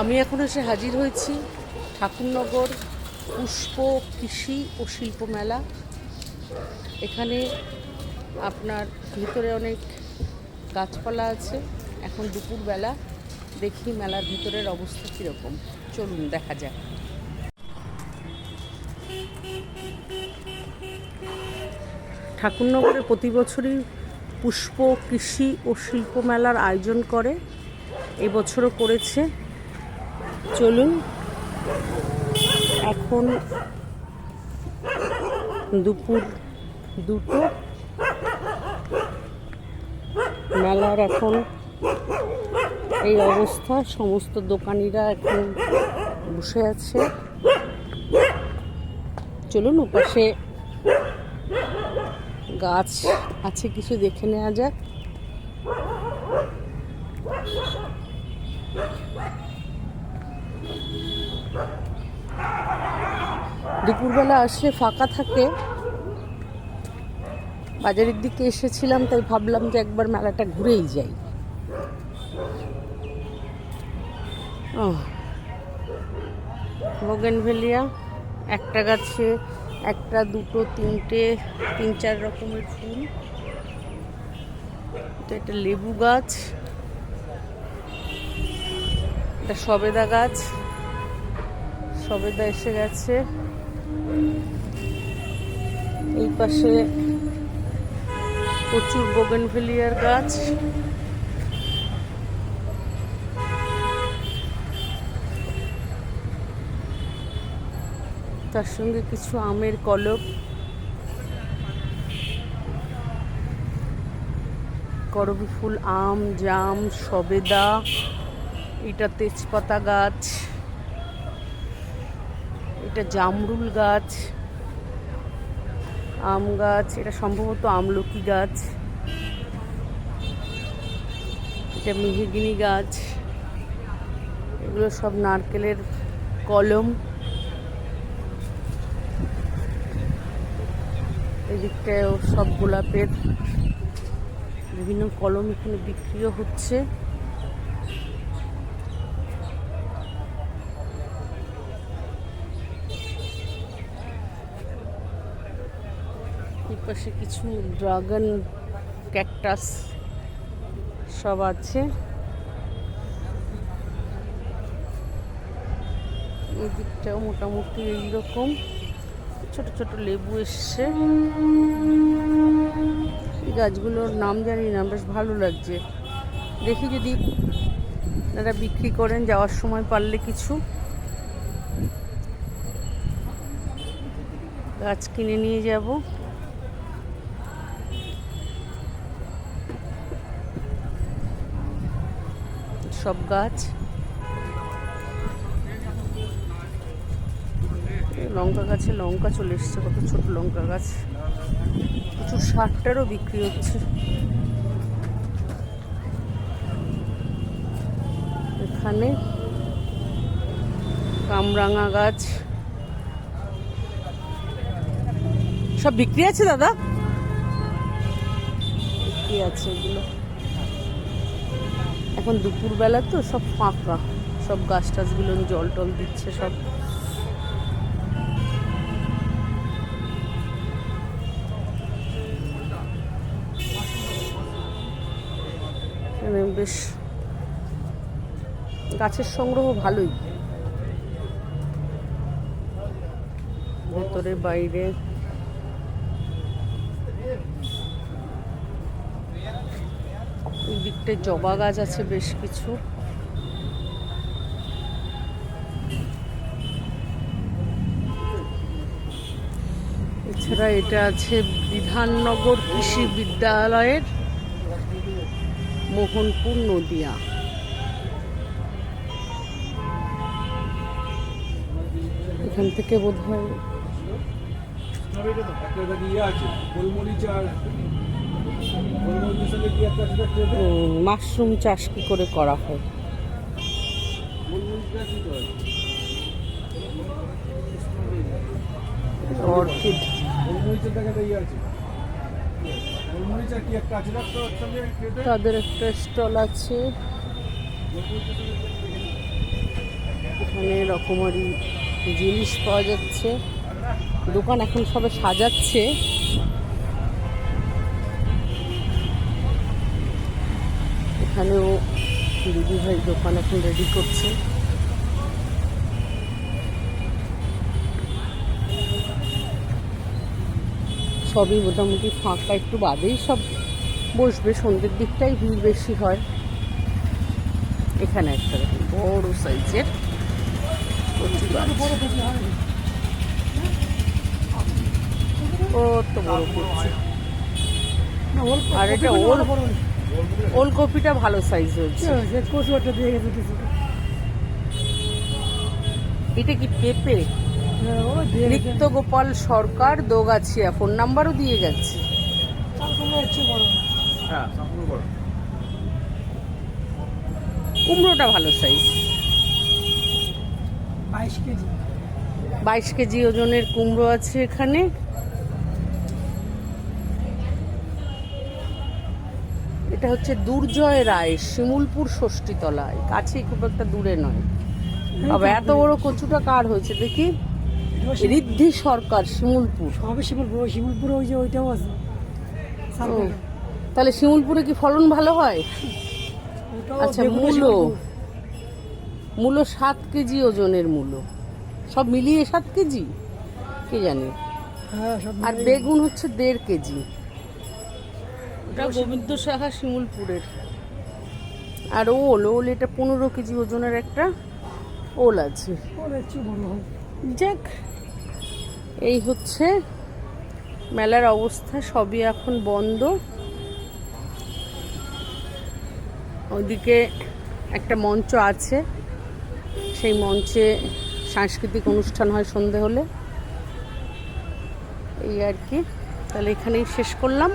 আমি এখন এসে হাজির হয়েছি ঠাকুরনগর পুষ্প, কৃষি ও শিল্প মেলা। এখানে আপনার ভিতরে অনেক গাছপালা আছে। এখন দুপুরবেলা দেখি মেলার ভিতরের অবস্থা কীরকম। চলুন, দেখা যাক। ঠাকুরনগরে প্রতি বছরই পুষ্প, কৃষি ও শিল্প মেলার আয়োজন করে। এবছরও করেছে। চলুন। এখন দুপুর দুটো। মেলার এখন এই অবস্থা। সমস্ত দোকানিরা এখন বসে আছে। চলুন ওপাশে গাছ আছে, কিছু দেখে নেওয়া যাক। দুপুরবেলা আসলে ফাঁকা থাকে। বাজারের দিকে এসেছিলাম, তাই ভাবলাম যে একবার মেলাটা ঘুরেই যাই। ভেলিয়া একটা গাছে, একটা, দুটো, তিনটে, তিন, চার রকমের ফুল। এটা একটা লেবু গাছ। এটা সবেদা গাছ। সবেদা এসে গেছে। এই পাশে প্রচুর বোগেনভেলিয়ার গাছ। তার সঙ্গে কিছু আমের কলপ করবি ফুল আম, জাম, সবেদা, এটা তেজপাতা গাছ। এটা জামরুল গাছ, আম গাছ, এটা সম্ভবত আমলকি গাছ, এটা মেহগিনি গাছ, এগুলো সব নারকেলের কলম। এদিকটায় সব গোলাপের বিভিন্ন কলম এখানে বিক্রিও হচ্ছে। পাশে কিছু ড্রাগন, ক্যাকটাস সব আছে। এই দিকটাও মোটামুটি এইরকম। ছোট ছোট লেবু এসছে। এই গাছগুলোর নাম জানি না, বেশ ভালো লাগছে। দেখি যদি আপনারা বিক্রি করেন যাওয়ার সময় পারলে কিছু। গাছ কিনে নিয়ে যাব। সব গাছ। লঙ্কা গাছে লঙ্কা চলে এসছে, কত ছোট লঙ্কা গাছ। প্রচুর ষাটটারও বিক্রি হচ্ছে। এখানে কামরাঙা গাছ। সব বিক্রি আছে দাদা? বিক্রি আছে এগুলো। এখন দুপুরবেলা তো সব ফাঁকা। সব গাছ টাছগুলো জল টল দিচ্ছে সব। বেশ গাছের সংগ্রহ ভালোই। ভেতরে, বাইরে এই জবা গাছ আছে বেশ কিছু। এছাড়া এটা আছে বিধাননগর কৃষি বিদ্যালয়ের মোহনপুর নদিয়া। এখান থেকে বোধ হয় মাশরুম চাষ কি করে করা হয়? অর্কিড? তাদের একটা স্টল আছে এখানে রকমারি জিনিস পাওয়া যাচ্ছে দোকান এখন সবে সাজাচ্ছে এখানেও দিদি ভাই দোকান এখন রেডি করছে। সবই মোটামুটি ফাঁকা একটু বাদেই সব বসবে সন্ধ্যের দিকটাই ভিড় বেশি হয়। এখানে একটা বড় সাইজের কচি গাছ। ও তো বড় করছে আর এটা ওল ওলকপিটা ভালো সাইজ হয়েছে। কচুয়াটা দিয়ে গেছে কিছু। এটা কি পেঁপে? হ্যাঁ, নিত্য গোপাল সরকার দোগাছিয়া ফোন নাম্বারও দিয়ে গেছে। হ্যাঁ কুমড়োটা ভালো সাইজ বাইশ কেজি। বাইশ কেজি ওজনের কুমড়ো আছে এখানে। এটা হচ্ছে দুর্জয় রায় শিমুলপুর ষষ্ঠীতলায়। কাছেই খুব একটা দূরে নয়। তবে এত বড় কচুটা কার হয়েছে দেখি? ঋদ্ধি সরকার শিমুলপুর। সবে শিমুলপুর ওই শিমুলপুর ওই যে ওইটাও আছে। তাহলে শিমুলপুরে কি ফলন ভালো হয়? আচ্ছা মূলো। মূলো সাত কেজি ওজনের মূলো। সব মিলিয়ে সাত কেজি? কে জানে? হ্যাঁ আর বেগুন হচ্ছে দেড় কেজি। ওটা গোবিন্দ সাহা শিমুলপুরের। আর ওল ওল এটা পনেরো কেজি ওজনের একটা ওল আছে। যাক এই হচ্ছে মেলার অবস্থা সবই এখন বন্ধ। ওদিকে একটা মঞ্চ আছে সেই মঞ্চে সাংস্কৃতিক অনুষ্ঠান হয় সন্ধে হলে। এই আর কি তাহলে এখানেই শেষ করলাম।